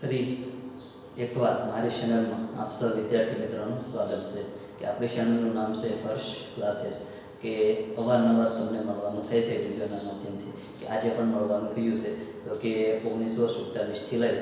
ફરી એકવાર મારી ચેનલમાં આપ સૌ વિદ્યાર્થી મિત્રોનું સ્વાગત છે કે આપણી ચેનલનું નામ છે હર્ષ ક્લાસીસ, કે અવારનવાર તમને મળવાનું થાય છે વિડીયોના માધ્યમથી, કે આજે પણ મળવાનું થયું છે. તો કે ઓગણીસો સુડતાલીસથી લઈ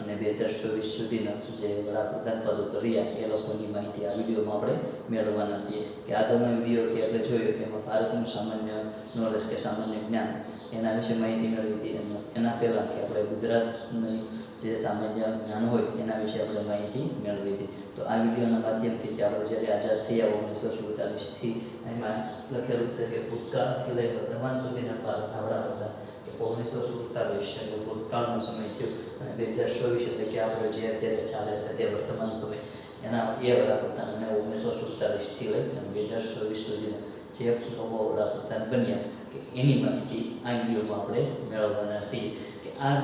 અને બે હજાર ચોવીસ સુધીના જે વડાપ્રધાન પદ ઉપર રહ્યા, એ લોકોની માહિતી આ વિડીયોમાં આપણે મેળવવાના છીએ. કે આગળનો વીડિયો કે આપણે જોયો કે એમાં ભારતનું સામાન્ય નોલેજ કે સામાન્ય જ્ઞાન, એના વિશે માહિતી મેળવી હતી. એના પહેલાં કે આપણે ગુજરાતની જે સામાન્ય જ્ઞાન હોય એના વિશે આપણે માહિતી મેળવી હતી. તો આ વિડીયોના માધ્યમથી કે આપણે જ્યારે આઝાદ થયા ઓગણીસો સુડતાલીસથી એમાં લખેલું છે કે ભૂતકાળથી લઈ વર્તમાન સુધીના ભારતના હતા. કે ઓગણીસો સુડતાલીસ એટલે ભૂતકાળનો સમય થયો અને બે હજાર ચોવીસ એટલે કે આપણે જે અત્યારે ચાલે છે તે વર્તમાન સમય. એના એ વડાપ્રધાન અને ઓગણીસો સુડતાલીસથી લઈ અને બે હજાર ચોવીસ સુધીના જે લોકો વડાપ્રધાન બન્યા. કે એની માહિતી આ વિડીયોમાં આપણે મેળવવાના છીએ. કે આ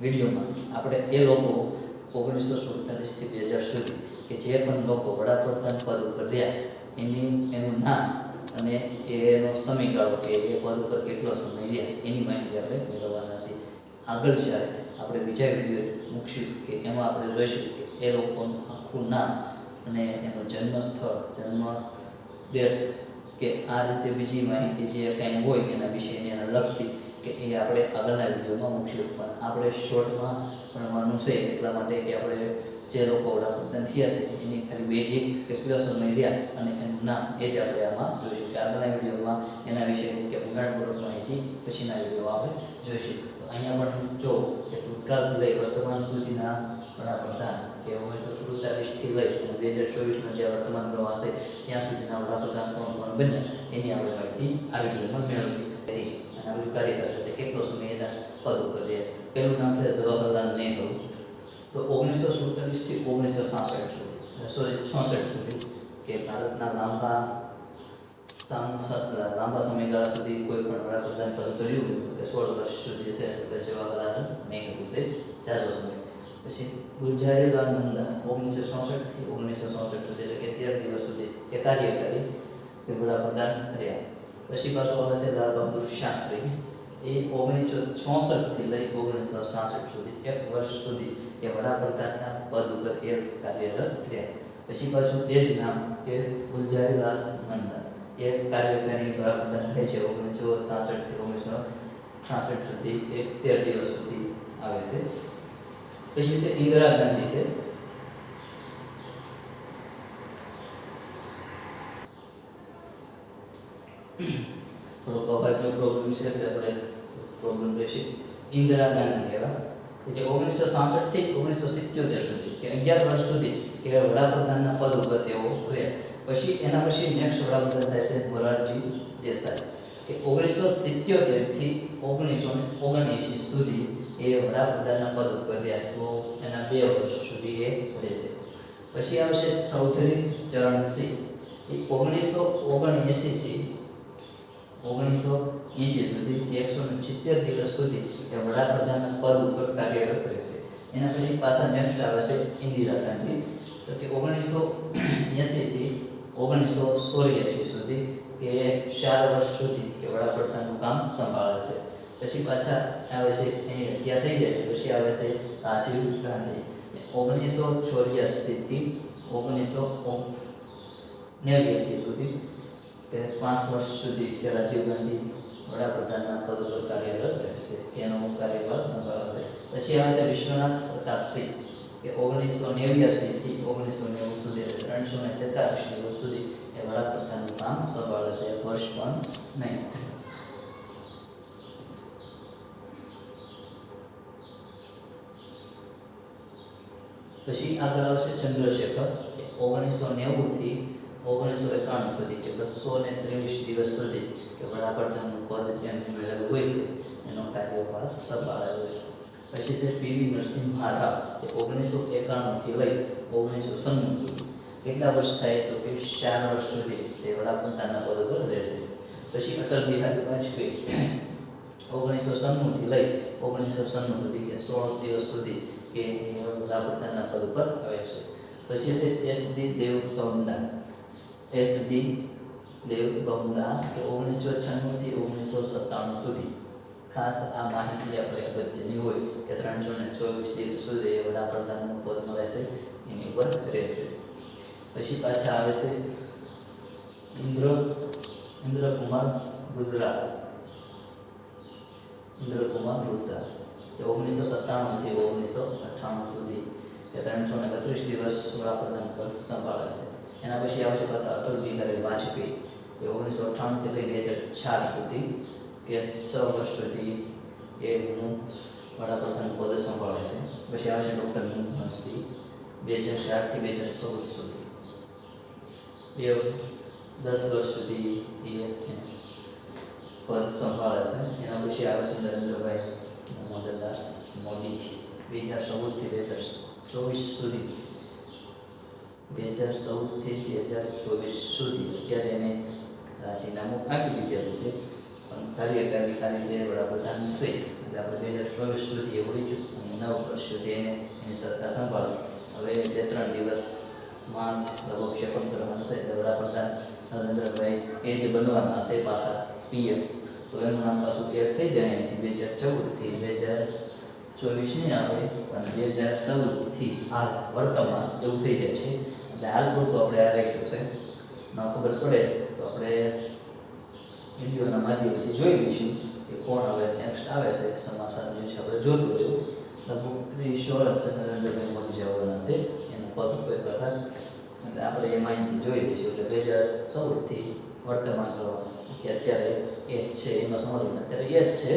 વિડીયોમાં આપણે એ લોકો ઓગણીસો સુડતાલીસથી બે હજાર સુધી કે જે પણ લોકો વડાપ્રધાન પદ ઉપર રહ્યા, એની, એનું નામ અને એનો સમયગાળો કે એ પદ ઉપર કેટલો સમય રહ્યા, એની માહિતી આપણે મેળવવાના છીએ. આગળ જ્યારે આપણે બીજા વીડિયો મૂકશું કે એમાં આપણે જોઈશું કે એ લોકોનું આખું નામ અને એનું જન્મ સ્થળ જન્મ ડેટ કે આ રીતે બીજી માહિતી જે કાંઈ હોય એના વિશેની એને લગતી કે એ આપણે આગળના વિડીયોમાં મૂકશું. પણ આપણે શોર્ટમાં ભણવાનું છે એટલા માટે કે આપણે જે લોકો વડાપ્રધાન થયા છે એની ખાલી બેઝિક સમય રહ્યા અને એનું નામ એ જ આપણે આમાં જોઈશું. કે આગળના વિડીયોમાં એના વિશેની કે ઊંડાણપૂર્વક માહિતી પછીના વીડિયો આપણે જોઈશું. તો અહીંયા પણ જો કે ભૂતકાળથી લઈ વર્તમાન સુધીના વડાપ્રધાન કે ઓગણીસો સુડતાલીસથી લઈ અને બે હજાર ચોવીસનો જે વર્તમાન પ્રવાસ છે, ત્યાં સુધીના વડાપ્રધાન કોણ કોણ બન્યા, એની આપણે માહિતી આ વિડીયોમાં મેળવી હતી કાર્યકર છે કેટલો સમય એના પદ ઉપર છે પહેલું નામ છે જવાહરલાલ નહેરુ. તો ઓગણીસો સુડતાલીસથી ઓગણીસો સાસઠ સુધી સોરી છોસઠ સુધી કે ભારતના લાંબા લાંબા સમયગાળા સુધી કોઈ પણ વડાપ્રધાન પદ કર્યું હોય તો કે સોળ વર્ષ સુધી છે જવાહરલાલ નહેરુ છે જાજો સમય. પછી ગુલઝારીલાલ નંદા, ઓગણીસો ચોસઠથી ઓગણીસો ચોસઠ સુધી એટલે કે તેર દિવસ સુધી એ કાર્યકારી એ વડાપ્રધાન રહ્યા. પછી પાછું આવે છે લાલ બહાદુર શાસ્ત્રી. એ ઓગણીસો ચોસઠથી લઈ ઓગણીસો સાસઠ સુધી, એક વર્ષ સુધી એ વડાપ્રધાનના પદ ઉપર એ કાર્યરત રહ્યા પછી પાછું તે જ નામ કે ગુલઝારીલાલ નંદા એ કાર્યકારી વડાપ્રધાન થાય છે ઓગણીસો સાસઠથી ઓગણીસો સાસઠ સુધી એક તેર દિવસ સુધી આવે છે. પછી છે ઇન્દિરા ગાંધી છે. છે આપણે પ્રોબ્લેમ રહેશે ઇન્દિરા ગાંધી કહેવા એટલે ઓગણીસો સાસઠથી ઓગણીસો સિત્યોતેર સુધી કે અગિયાર વર્ષ સુધી કે વડાપ્રધાનના પદ ઉપર તેઓ રહ્યા પછી એના પછી નેક્સ્ટ વડાપ્રધાન થાય છે મોરારજી દેસાઈ કે ઓગણીસો સિત્યોતેરથી ઓગણીસો ઓગણએંશી સુધી એ વડાપ્રધાનના પદ ઉપર રહ્યા તો એના બે વર્ષ સુધી એ રહેશે પછી આવશે ચૌધરી ચરણસિંહ એ ઓગણીસો ઓગણએંશીથી ઓગણીસો એંશી સુધી એકસો ને સિત્તેર દિવસ સુધી એ વડાપ્રધાનના પદ ઉપર કાર્યરત રહેશે. એના પછી પાછા નેક્સ્ટ આવે છે ઇન્દિરા ગાંધી. તો કે ઓગણીસો એંશીથી ઓગણીસો ચોર્યાસી સુધી કે ચાર વર્ષ સુધી કે વડાપ્રધાનનું કામ સંભાળે છે. પછી પાછા આવે છે એની હત્યા થઈ જાય છે. પછી આવે છે રાજીવ ગાંધી. ઓગણીસો ચોર્યાસીથી ઓગણીસો નેવ્યાસી સુધી કે પાંચ વર્ષ સુધી કે રાજીવ ગાંધી વડાપ્રધાનના પદ પર કાર્યરત રહેશે એનો કાર્યભાર છે. પછી આવે છે વિશ્વનાથ પ્રતાપસિંહ કે ઓગણીસો નેવ્યાસીથી ઓગણીસો નેવું સુધી ત્રણસો ને તેતાલીસ દિવસ સુધી એ વડાપ્રધાનનું કામ સંભાળે છે વર્ષ પણ નહીં. પછી આગળ આવશે ચંદ્રશેખર ઓગણીસો નેવુંથી ઓગણીસો એકાણું સુધી કે બસો ને ત્રેવીસ દિવસ સુધી કે વડાપ્રધાનનું પદ જેમને મેળવ્યું હોય છે, એનો કાર્યભાર સંભાળેલો છે. પછી છે પીવી નરસિંહ રાવ કે ઓગણીસો એકાણુંથી લઈ ઓગણીસો સન્નું સુધી. કેટલા વર્ષ થાય તો કે ચાર વર્ષ સુધી તે વડાપ્રધાનના પદ પર રહેશે. પછી અટલ બિહારી વાજપેયી, ઓગણીસો સન્નુંથી લઈ ઓગણીસો સન્નું સુધી કે સોળ દિવસ સુધી કે વડાપ્રધાનના પદ ઉપર આવે છે. પછી છે S D Deve Gowda S D Deve Gowda કે ઓગણીસો છન્નુંથી ઓગણીસો સત્તાણું સુધી ખાસ આ માહિતી આપણે અગત્યની હોય કે ત્રણસો ને ચોવીસ દિવસ સુધી એ વડાપ્રધાનનું પદ મળે છે એની ઉપર રહેશે પછી પાછા આવે છે ઇન્દ્ર ઇન્દ્રકુમાર રુદ્રા ઇન્દ્રકુમાર રુદ્રા એ ઓગણીસો સત્તાણુંથી ઓગણીસો અઠ્ઠાણું સુધી એ ત્રણસો ને બત્રીસ દિવસ વડાપ્રધાન પદ સંભાળે છે એના પછી આવશે પાછા અટલ બિહારી વાજપેયી. એ ઓગણીસો અઠ્ઠાણુંથી લઈ બે હજાર ચાર સુધી કે છ વર્ષ સુધી એ હું વડાપ્રધાન પદ સંભાળે છે. પછી આવશે ડૉક્ટર મનમોહનસિંહ બે હજાર ચારથી બે હજાર ચૌદ સુધી. બે દસ વર્ષ સુધી એ પદ સંભાળે છે. એના પછી આવે છે નરેન્દ્રભાઈ મોદનદાસ મોદી, બે હજાર ચૌદથી બે હજાર ચોવીસ સુધી. બે હજાર ચૌદથી બે હજાર ચોવીસ સુધી અત્યારે એને રાજીનામું આપી દીધેલું છે. પણ કાર્યકારી કાર્ય જે વડાપ્રધાન છે. એટલે આપણે બે હજાર ચોવીસ સુધી એ જ અને નવ વર્ષ સુધી એને એની સત્તા સંભાળી. હવે બે ત્રણ દિવસમાં લગભગ શપથ કરવાનું છે. એટલે વડાપ્રધાન નરેન્દ્રભાઈ એ જ બનવાના છે પાછા પીએમ. તો એનું નામ પાછું ક્લિયર થઈ જાય અહીંથી બે હજાર ચૌદથી. બે હજાર ચોવીસ નહીં આવે. પણ બે હજાર ચૌદથી હાલ વર્તમાન એવું થઈ જાય છે. એટલે હાલ પૂરતું આપણે આ રાખ્યું છે. ન ખબર પડે તો આપણે વિડીયોના માધ્યમથી જોઈ લઈશું કે કોણ હવે નેક્સ્ટ આવે છે, સમાચાર ન્યૂઝ આપણે જોતું રહ્યું. લગભગ ત્રીસ વર્ષ નરેન્દ્રભાઈ મોદી જવાના છે, એના પદ ઉપર કથા એટલે આપણે એ માહિતી જોઈ લઈશું. એટલે બે હજાર ચૌદથી વર્તમાન કરવાનું કે અત્યારે એ જ છે, એમાં સમજવું અત્યારે એ જ છે.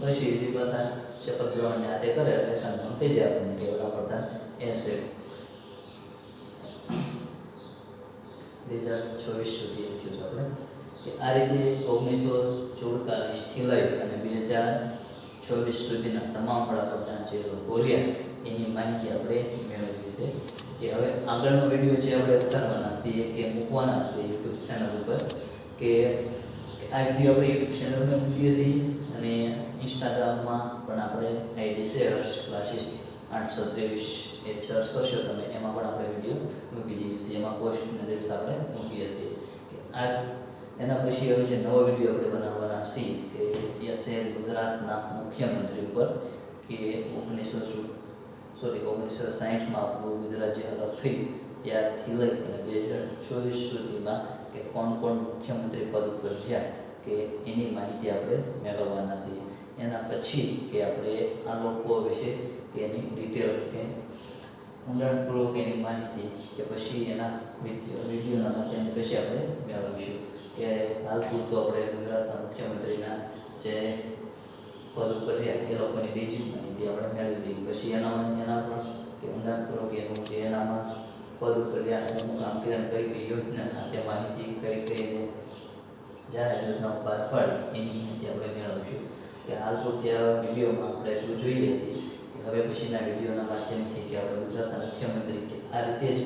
પછી બીજી પાછા શપથ ગ્રહણને તે કરે, એટલે કન્ફર્મ થઈ જાય આપણને કે વડાપ્રધાન એ છે. બે હજાર ચોવીસ સુધી આપણે. કે આ રીતે ઓગણીસો ચોડતાલીસથી લઈ અને બે હજાર ચોવીસ સુધીના તમામ વડાપ્રધાન જે લોકો એની માહિતી આપણે મેળવી છે. કે હવે આગળનો વીડિયો જે આપણે ઉતારવાના છીએ કે મૂકવાના છે યુટ્યુબ ચેનલ ઉપર, કે આ આપણે યુટ્યુબ ચેનલમાં મૂકીએ છીએ અને ઇન્સ્ટાગ્રામમાં પણ આપણે આઈડી છે હર્ષ ક્લાસીસ આઠસો ત્રેવીસ એ સર્ચ કરશો તમે એમાં પણ આપણે વીડિયો મૂકી દઈએ છીએ. એમાં પોસ્ટ અને રીલ્સ આપણે મૂકીએ છીએ. કે આ એના પછી હવે જે નવો વીડિયો આપણે બનાવવાના છીએ, કે એ છે ગુજરાતના મુખ્યમંત્રી ઉપર, કે ઓગણીસો સોરી ઓગણીસો સાહીઠમાં આપણું ગુજરાત જે અલગ થઈ, ત્યારથી લઈ અને બે હજાર ચોવીસ સુધીમાં કે કોણ કોણ મુખ્યમંત્રી પદ ઉપર થયા કે એની માહિતી આપણે મેળવવાના છીએ. એના પછી કે આપણે આ લોકો વિશે કે એની ડિટેલ કે ઊંડાણપૂર્વક એની માહિતી કે પછી એના વીડિયો વિડીયોના માધ્યમ પછી આપણે મેળવીશું. કે હાલ પૂરતું આપણે ગુજરાતના મુખ્યમંત્રીના જે પદ ઉપર એ લોકોની બેઝિક માહિતી આપણે મેળવી લઈએ. પછી એના એના પણ કે ઊંડાણપૂર્વક એનું જે એનામાં પદ ઉપર કામ કર્યા કઈ કઈ યોજના તે માહિતી કઈ કઈ જાહેર યોજનાઓ બહાર પાડી, એની માહિતી આપણે મેળવીશું. કે હાલ તો આ વિડીયોમાં આપણે એટલું જોઈએ છીએ હવે પછીના વિડીયોના માધ્યમથી કે આપણે ગુજરાતના મુખ્યમંત્રી કે આ રીતે જ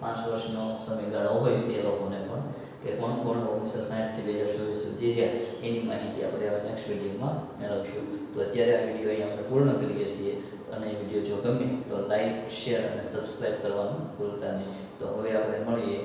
પાંચ વર્ષનો સમયગાળો હોય છે એ લોકોને પણ કે કોણ કોણ ઓગણીસો સાઠથી બે હજાર ચોવીસ સુધી રહ્યા, એની માહિતી આપણે હવે નેક્સ્ટ વિડીયોમાં મેળવશું. તો અત્યારે આ વીડિયો અહીં આપણે પૂર્ણ કરીએ છીએ અને એ વીડિયો જો ગમે તો લાઈક શેર અને સબસ્ક્રાઈબ કરવાનું ભૂલતા નહીં. તો હવે આપણે મળીએ